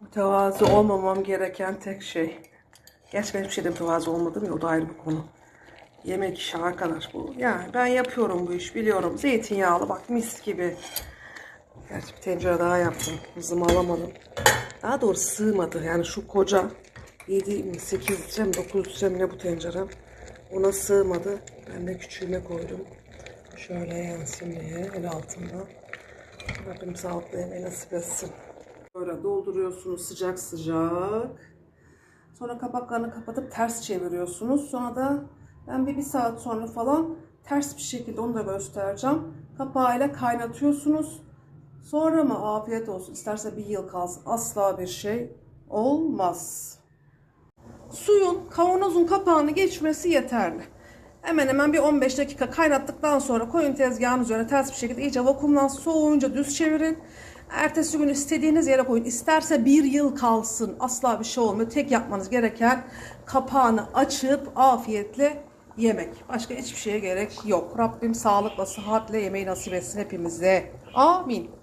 Mütevazı olmamam gereken tek şey. Gerçi ben hiçbir şeyde mütevazı olmadım ya o da ayrı bir konu. Yemek işi arkadaş bu. Yani ben yapıyorum bu iş biliyorum. Zeytinyağlı bak mis gibi. Gerçi bir tencere daha yaptım. Hızımı alamadım. Daha doğrusu sığmadı. Yani şu koca 7 mi 8 litre mi 9 litre ne bu tencere. Ona sığmadı. Ben de küçüğüne koydum. Şöyle yansın diye el altında. Rabbim sağlıklı yemeği nasip etsin. Böyle dolduruyorsunuz sıcak sıcak. Sonra kapaklarını kapatıp ters çeviriyorsunuz. Sonra da ben bir, bir saat sonra falan ters bir şekilde onu da göstereceğim. Kapağıyla kaynatıyorsunuz. Sonra mı afiyet olsun isterse bir yıl kalsın asla bir şey olmaz. Suyun kavanozun kapağını geçmesi yeterli. Hemen hemen bir 15 dakika kaynattıktan sonra koyun tezgahın üzerine ters bir şekilde iyice vakumlansın. Soğuyunca düz çevirin. Ertesi gün istediğiniz yere koyun. İsterse bir yıl kalsın. Asla bir şey olmuyor. Tek yapmanız gereken kapağını açıp afiyetle yemek. Başka hiçbir şeye gerek yok. Rabbim sağlıkla, sıhhatle yemeği nasip etsin hepimize. Amin.